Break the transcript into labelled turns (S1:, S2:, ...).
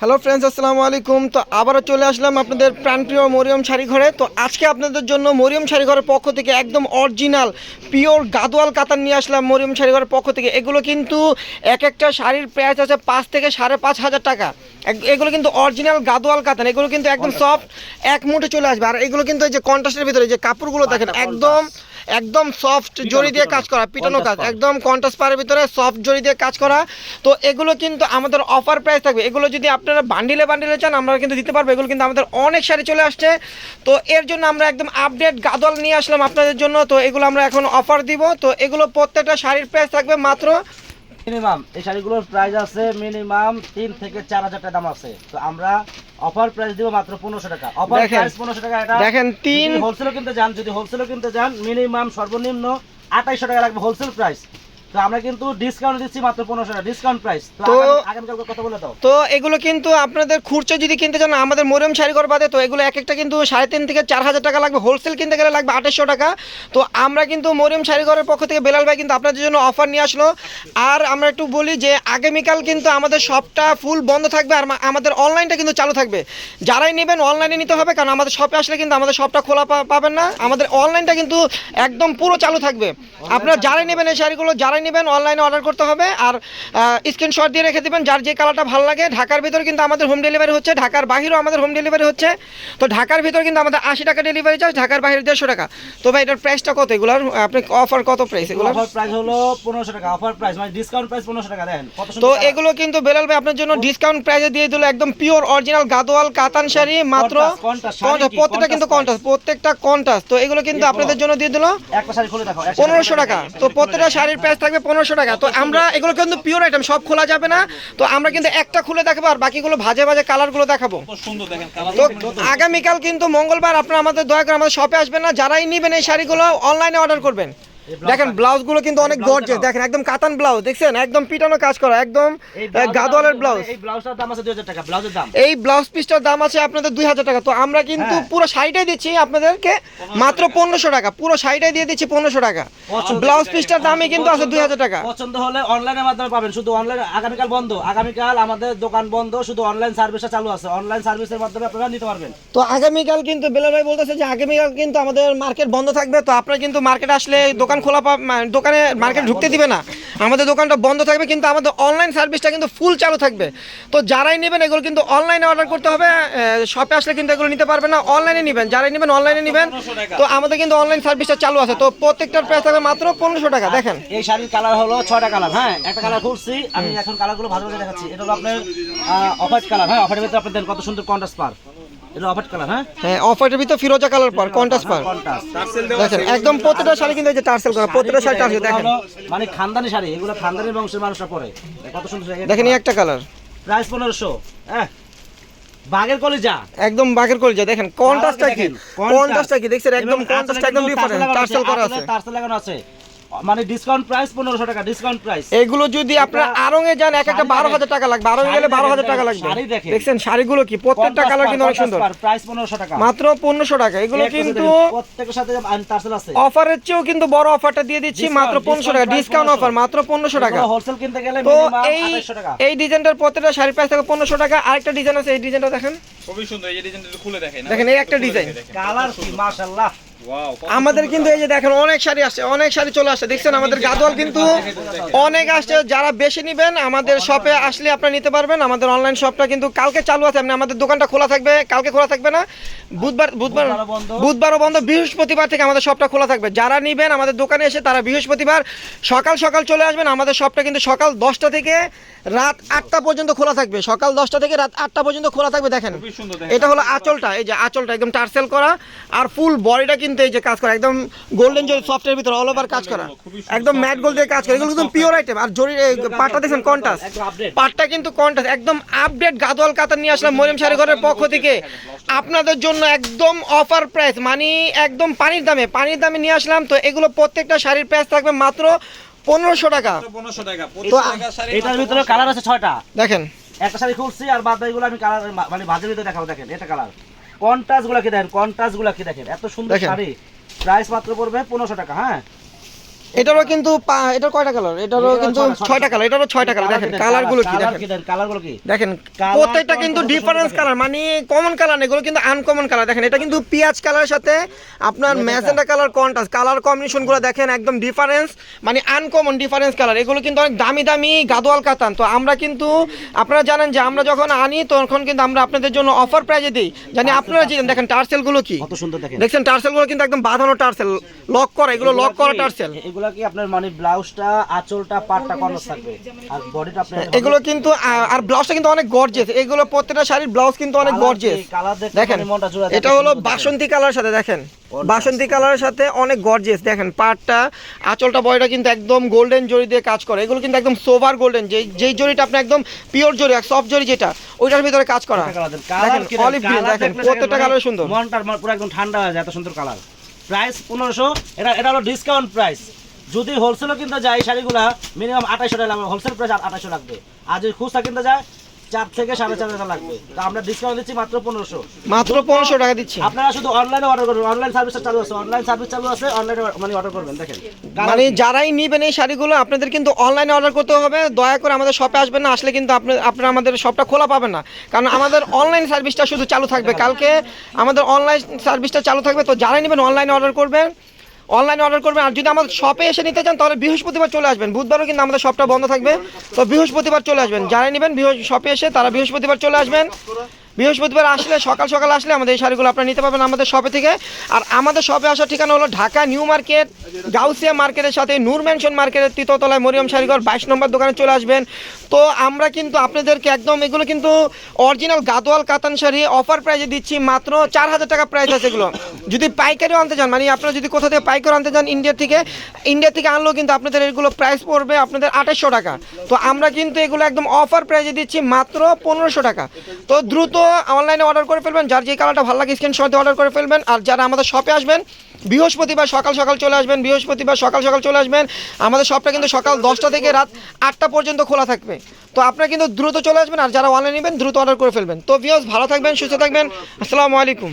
S1: Hello friends আসসালামু আলাইকুম। তো আবারও চলে আসলাম আপনাদের প্রাণপ্রিয় মরিয়ম শাড়ি ঘরে তো আজকে আপনাদের জন্য মরিয়ম শাড়ি ঘরের পক্ষ থেকে একদম অরিজিনাল পিওর গাদোয়াল কাতান নিয়ে আসলাম মরিয়ম শাড়ি ঘরের পক্ষ থেকে। এগুলো কিন্তু এক একটা শাড়ির প্রাইস আছে পাঁচ থেকে সাড়ে পাঁচ হাজার টাকা। এগুলো কিন্তু অরিজিনাল গাদোয়াল কাতান এগুলো কিন্তু একদম সফট এক মুঠে চলে আসবে। আর এগুলো কিন্তু এই যে কন্ট্রাস্টের ভিতরে যে কাপড়গুলো দেখেন একদম একদম সফট জড়ি দিয়ে কাজ করা পিটানো কাজ একদম কন্টাস পাড়ের ভিতরে সফট জড়ি দিয়ে কাজ করা। তো এগুলো কিন্তু আমাদের অফার প্রাইস থাকবে। এগুলো যদি আপনারা বান্ডিলে বান্ডিলে চান আমরা কিন্তু দিতে পারব। এগুলো কিন্তু আমাদের অনেক শাড়ি চলে আসছে। তো এর জন্য আমরা একদম আপডেট গাদল নিয়ে আসলাম আপনাদের জন্য। তো এগুলো আমরা এখন অফার দিব। তো এগুলো প্রত্যেকটা শাড়ির প্রাইস থাকবে মাত্র
S2: মিনিমাম এই শাড়িগুলোর প্রাইস আছে মিনিমাম তিন থেকে চার হাজার টাকা দাম আছে। তো আমরা অফার প্রাইস দিব মাত্র পনেরোশো টাকা। অফার প্রাইস পনেরোশো টাকা এটা
S1: দেখেন তিন
S2: হোলসেলও কিনতে যান যদি হোলসেলও কিনতে যান মিনিমাম সর্বনিম্ন আঠাইশশো টাকা লাগবে হোলসেল প্রাইস তো আমরা কিন্তু ডিসকাউন্ট দিচ্ছি মাত্র পনেরোশো টাকা ডিসকাউন্ট প্রাইস তো
S1: তো-
S2: কথা বলে দাও।
S1: তো এগুলো কিন্তু আপনাদের খুচরো যদি কিনতে চান আমাদের মরিয়ম শাড়িঘর বাদে তো এগুলো এক একটা কিন্তু সাড়ে তিন থেকে চার হাজার টাকা লাগবে। হোলসেল কিনতে গেলে লাগবে আঠাশশো টাকা। তো আমরা কিন্তু মরিয়ম শাড়িঘরের পক্ষ থেকে বেলাল ভাই কিন্তু আপনাদের জন্য অফার নিয়ে আসলো। আর আমরা একটু বলি যে আগামীকাল কিন্তু আমাদের শপটা ফুল বন্ধ থাকবে আর আমাদের অনলাইনটা কিন্তু চালু থাকবে। যারাই নেবেন অনলাইনে নিতে হবে কারণ আমাদের শপে আসলে কিন্তু আমাদের শপটা খোলা পাবেন না। আমাদের অনলাইনটা কিন্তু একদম পুরো চালু থাকবে। আপনারা যারাই নেবেন এই শাড়িগুলো যারাই নেবেন অনলাইনে অর্ডার করতে হবে আর স্ক্রিনশট দিয়ে রেখে দেবেন যার যে কালারটা ভালো লাগে। ঢাকার ভিতরে কিন্তু আমাদের হোম ডেলিভারি হচ্ছে ঢাকার বাহিরেও আমাদের হোম ডেলিভারি হচ্ছে। তো ঢাকার ভিতরে কিন্তু আমাদের আশি টাকা ডেলিভারি চার্জ ঢাকার বাইরে দেড়শো টাকা। তো ভাই এটার প্রাইসটা কত? এগুলোর আপনি অফার কত প্রাইস এগুলোর?
S2: অফার প্রাইস হলো পনেরোশো টাকা। অফার প্রাইস মানে ডিসকাউন্ট প্রাইস পনেরোশো টাকা দেন
S1: তো এগুলো কিন্তু বেলাল ভাই আপনার জন্য ডিসকাউন্ট প্রাইসে দিয়ে দিল একদম পিওর অরিজিনাল গাদোয়াল কাতান শাড়ি মাত্র? প্রত্যেকটা কিন্তু কন্টাস প্রত্যেকটা কন্টাস তো এগুলো কিন্তু আপনাদের জন্য দিয়ে দিল পনেরোশো টাকা। তো প্রত্যেকটা শাড়ির প্রাইস থাকবে পনেরোশো টাকা। তো আমরা এগুলো কিন্তু পিওর আইটেম সব খোলা যাবে না। তো আমরা কিন্তু একটা খুলে দেখাবো আর বাকিগুলো ভাজে ভাজে কালারগুলো দেখাবো। তো আগামীকাল কিন্তু মঙ্গলবার আপনারা আমাদের দয়া করে আমাদের শপে আসবেন না। যারাই নেবেন এই শাড়িগুলো অনলাইনে অর্ডার করবেন। দেখেন ব্লাউজগুলো কিন্তু অনেক
S2: ব্লাউজ
S1: গর্জেস দেখেন একদম কাতান ব্লাউজ দেখছেন? একদম পিটানো কাজ করা একদম গাদোয়ালের ব্লাউজ
S2: এই ব্লাউজটার দাম আছে দুই হাজার টাকা ব্লাউজের দাম।
S1: এই ব্লাউজ পিসটার দাম আছে আপনাদের দুই হাজার টাকা। তো আমরা কিন্তু
S2: হ্যাঁ।
S1: পুরো শাড়িটাই দিচ্ছি আপনাদেরকে মাত্র পনেরোশো টাকা। পুরো শাড়িটাই দিয়ে দিচ্ছি পনেরোশো টাকা। ব্লাউজ পিসটার দামই কিন্তু আছে
S2: পছন্দ-
S1: দুই হাজার টাকা।
S2: পছন্দ হলে অনলাইনের মাধ্যমে পাবেন। শুধু অনলাইন আগামীকাল বন্ধ। আগামীকাল আমাদের দোকান বন্ধ শুধু অনলাইন সার্ভিসটা চালু আছে। অনলাইন সার্ভিসের মাধ্যমে আপনারা নিতে পারবেন।
S1: তো আগামীকাল কিন্তু বেলাল ভাই বলতেছে যে আগামীকাল কিন্তু আমাদের মার্কেট বন্ধ থাকবে। তো আপনারা কিন্তু মার্কেট আসলে দোকান খোলা পা- দোকানে মার্কেট ঢুকতে দিবে না। আমাদের দোকানটা বন্ধ থাকবে, কিন্তু আমাদের অনলাইন সার্ভিসটা কিন্তু ফুল চালু থাকবে। তো যারাই নেবেন, এগুলো কিন্তু অনলাইনে অর্ডার করতে হবে শপে আসলে কিন্তু এগুলো নিতে পারবে না অনলাইনে নেবেন। যারাই নেবেন অনলাইনে নেবেন। তো আমাদের কিন্তু অনলাইন সার্ভিসটা চালু আছে। তো প্রত্যেকটার প্রাইস থাকবে মাত্র পনেরোশো টাকা, দেখেন।
S2: এই শাড়ির কালার হলো ছয়টা কালার হ্যাঁ? একটা কালার খুলছি, আমি এখন কালারগুলো ভালো করে দেখাচ্ছি। এটা হলো আপনার অফার কালার হ্যাঁ? অফারের ভিতরে আপনি দেন কত সুন্দর কন্ট্রাস্ট পার। হ্যাঁ?
S1: হ্যাঁ অফারের ভিতরে ফিরোজা কালার পার কন্টাস পার। দেখেন একদম প্রত্যেকটা শাড়ি কিন্তু এই যে টার্সেল করা প্রত্যেকটা শাড়ি টার্সেল দেখেন।
S2: মানে খানদানি শাড়ি এগুলো খানদানি বংশের মানুষরা পরে। কত সুন্দর
S1: দেখেন এই একটা কালার
S2: প্রাইস পনেরোশো হ্যাঁ? বাঘের কলিজা।
S1: একদম বাঘের কলজা দেখেন কন্ট্রাস্টটা কি কন্ট্রাস্টটা কি দেখছেন একদম কন্ট্রাস্ট একদম ডিফারেন্ট
S2: টার্সেল
S1: করা আছে।
S2: টার্সেল লাগানো আছে। মানে ডিসকাউন্ট প্রাইস পনেরোশো টাকা ডিসকাউন্ট প্রাইস
S1: এগুলো যদি আপনারা আরঙে যান এক একটা বারো। হাজার টাকা লাগবে। আরঙে গেলে বারো হাজার টাকা লাগবে।
S2: শাড়ি দেখেন।
S1: দেখছেন শাড়িগুলো কি? প্রত্যেকটা কালার কিন্তু অনেক সুন্দর।
S2: প্রাইস পনেরোশো টাকা।
S1: মাত্র পনেরোশো টাকা। এগুলো কিন্তু
S2: প্রত্যেকের সাথে টার্সেল আছে।
S1: অফারের চেয়েও কিন্তু বড় অফারটা দিয়ে দিচ্ছি মাত্র পনেরোশো টাকা। ডিসকাউন্ট অফার মাত্র পনেরোশো টাকা।
S2: হোলসেল কিনতে গেলে
S1: তো
S2: মিনিমাম
S1: এই
S2: 2800 টাকা।
S1: এই ডিজাইনটার প্রত্যেকটা শাড়ি প্রাইস থাকবে পনেরোশো টাকা। আরেকটা ডিজাইন আছে এই ডিজাইনটা দেখেন।
S3: খুবই সুন্দর এই ডিজাইনটা খুলে দেখেন
S1: দেখেন, এই একটা ডিজাইন।
S2: কালার কি মাশাআল্লাহ।
S1: আমাদের কিন্তু এই যে দেখেন অনেক শাড়ি আসছে অনেক শাড়ি চলে আসছে। দেখছেন আমাদের গাদোয়াল কিন্তু অনেক আসছে। যারা বেশি নেবেন আমাদের শপে আসলে আপনারা নিতে পারবেন। আমাদের অনলাইন শপটা কিন্তু কালকে চালু আছে। আপনি আমাদের দোকানটা খোলা থাকবে কালকে খোলা থাকবে না। বুধবার বুধবার
S2: বুধবারও বন্ধ।
S1: বৃহস্পতিবার থেকে আমাদের শপটা খোলা থাকবে। যারা নেবেন আমাদের দোকানে এসে তারা বৃহস্পতিবার সকাল সকাল চলে আসবেন। আমাদের শপটা কিন্তু সকাল দশটা থেকে রাত আটটা পর্যন্ত খোলা থাকবে। সকাল দশটা থেকে রাত আটটা পর্যন্ত খোলা থাকবে দেখেন। এটা হলো আঁচলটা। এই যে আঁচলটা একদম টার্সেল করা। আর ফুল বডিটা কিন্তু এই যে কাজ করা একদম গোল্ডেন জরি সফটের ভিতরে অল ওভার কাজ করা। একদম ম্যাট গোল্ড দিয়ে কাজ করা এগুলো কিন্তু পিওর আইটেম আর জরি পাটটা দেখছেন কন্টাস পাটটা কিন্তু কন্টাস একদম আপডেট গাদোয়াল কাতার নিয়ে আসলাম মরিম শাড়ি ঘরের পক্ষ থেকে। আপনাদের জন্য একদম অফার প্রাইস মানে একদম পানির দামে পানির দামে নিয়ে আসলাম। তো এগুলো প্রত্যেকটা শাড়ির প্রাইস থাকবে মাত্র পনেরোশো টাকা।
S3: পনেরোশো টাকা
S1: তো
S2: এটার ভিতরে কালার আছে ছয়টা।
S1: দেখেন।
S2: একটা শাড়ি খুলছি আর বাদ বাকিগুলো আমি কালার মানে ভাজের ভিতরে দেখাবো দেখেন এটা কালার কন্ট্রাস্টগুলা কি দেখেন কন্ট্রাস্টগুলা কি দেখেন। এত সুন্দর শাড়ি। প্রাইস মাত্র পড়বে পনেরোশো টাকা হ্যাঁ?
S1: এটারও কিন্তু এটার কয়টা কালার এটারও কিন্তু
S2: ছয়টা,
S1: কালার এটারও ছয়টা কালার দেখেন কালারগুলো কি দেখেন?
S2: কালারগুলো কি?
S1: দেখেন প্রত্যেকটা কিন্তু ডিফারেন্স কালার মানে কমন কালার এগুলো কিন্তু আনকমন কালার দেখেন এটা কিন্তু পিঁয়াজ কালারের সাথে আপনার ম্যাজেন্ডা কালার কন্ট্রাস্ট কালার কম্বিনেশনগুলো দেখেন একদম ডিফারেন্স মানে আনকমন ডিফারেন্স কালার এগুলো কিন্তু অনেক দামি দামি গাদোয়াল কাতান। তো আমরা কিন্তু আপনারা জানেন যে আমরা যখন আনি তখন কিন্তু আমরা আপনাদের জন্য অফার প্রাইজে দিই। জানি আপনারা যে দেখেন টার্সেলগুলো কি?
S2: কত সুন্দর দেখেন।
S1: দেখছেন টার্সেলগুলো কিন্তু একদম বাঁধানো টার্সেল লক করা এগুলো লক করা টার্সেল
S2: এগুলা কি আপনার মানে ব্লাউজটা আঁচলটা পাটটা কর্নার থাকবে আর বডিটা আপনার
S1: এগুলো কিন্তু আর ব্লাউজটা কিন্তু অনেক গর্জেস এগুলো প্রত্যেকটা শাড়ির ব্লাউজ কিন্তু অনেক
S2: দেখতে
S1: দেখেন
S2: মানে জুড়ে
S1: এটা হলো বাসন্তী কালারের সাথে দেখেন। বাসন্তী কালারের সাথে অনেক গর্জিয়াস দেখেন। পাটটা আঁচলটা বয়টা কিন্তু একদম গোল্ডেন জরি দিয়ে কাজ করে। এগুলো কিন্তু একদম সোভার গোল্ডেন যেই যেই জরিটা আপনি একদম পিওর জরি সফট জরি যেটা ওইটার ভিতরে কাজ করা। দেখেন। অলিভ গ্রিন দেখেন? প্রত্যেকটা কালার সুন্দর।
S2: মনটার পুরো একদম ঠান্ডা হয়ে যায় এত সুন্দর কালার প্রাইস পনেরোশো এটা এটা হলো ডিসকাউন্ট প্রাইস যদি হোলসেলও কিনতে যায় এই শাড়িগুলা মিনিমাম আঠাইশো টাকা লাগবে। হোলসেল প্রাইস আঠাইশো লাগবে। আর যদি খুচরা কিনতে যায় চার থেকে সাড়ে চার হাজার লাগবে। তো আমরা ডিসকাউন্ট দিচ্ছি মাত্র পনেরোশো।
S1: মাত্র পনেরোশো টাকা দিচ্ছি।
S2: আপনারা শুধু অনলাইনে অর্ডার করবেন। অনলাইন সার্ভিসটা চালু আছে। অনলাইন সার্ভিস চালু আছে অনলাইনে মানে অর্ডার করবেন দেখেন।
S1: মানে যারাই নিবেন এই শাড়িগুলো আপনাদের কিন্তু অনলাইনে অর্ডার করতে হবে। দয়া করে আমাদের শপে আসবেন না আসলে কিন্তু আপনি আপনারা আমাদের শপটা খোলা পাবেন না। কারণ আমাদের অনলাইন সার্ভিসটা শুধু চালু থাকবে। কালকে আমাদের অনলাইন সার্ভিসটা চালু থাকবে। তো যারাই নেবেন অনলাইনে অর্ডার করবেন। অনলাইনে অর্ডার করবেন। আর যদি আমাদের শপে এসে নিতে চান, তাহলে বৃহস্পতিবার চলে আসবেন। বুধবারও কিন্তু আমাদের শপটা বন্ধ থাকবে। তো বৃহস্পতিবার চলে আসবেন। যারাই নেবেন শপে এসে তারা বৃহস্পতিবার চলে আসবেন। বৃহস্পতিবার আসলে, সকাল সকাল আসলে আমাদের এই শাড়িগুলো আপনারা নিতে পারবেন আমাদের শপে থেকে। আর আমাদের শপে আসার ঠিকানা হলো ঢাকা নিউ মার্কেট, গাউসিয়া মার্কেটের সাথে নূর ম্যানশন মার্কেটের তৃতীয়তলায় মরিয়ম শাড়িঘর, বাইশ নম্বর দোকানে চলে আসবেন। তো আমরা কিন্তু আপনাদেরকে একদম এগুলো কিন্তু অরিজিনাল গাদোয়াল কাতান শাড়ি অফার প্রাইজে দিচ্ছি মাত্র চার হাজার টাকা প্রাইস আছে এগুলো। যদি পাইকারিও আনতে চান মানে আপনারা যদি কোথা থেকে পাইকারি আনতে চান ইন্ডিয়া থেকে ইন্ডিয়া থেকে আনলেও কিন্তু আপনাদের এগুলো প্রাইস পড়বে আপনাদের আঠাশশো টাকা। তো আমরা কিন্তু এগুলো একদম অফার প্রাইজে দিচ্ছি মাত্র পনেরোশো টাকা। তো দ্রুত অনলাইনে অর্ডার করে ফেলবেন, যার যে কালারটা ভালো লাগে স্ক্রিনশট অর্ডার করে ফেলবেন, আর যারা আমাদের শপে আসবেন, বৃহস্পতিবার সকাল সকাল চলে আসবেন, বৃহস্পতিবার সকাল সকাল চলে আসবেন। আমাদের শপটা কিন্তু সকাল দশটা থেকে রাত আটটা পর্যন্ত খোলা থাকবে। তো আপনারা কিন্তু দ্রুত চলে আসবেন আর যারা অনলাইন নেবেন, দ্রুত অর্ডার করে ফেলবেন। তো ভিউস ভালো থাকবেন, সুস্থ থাকবেন। আসসালামু আলাইকুম।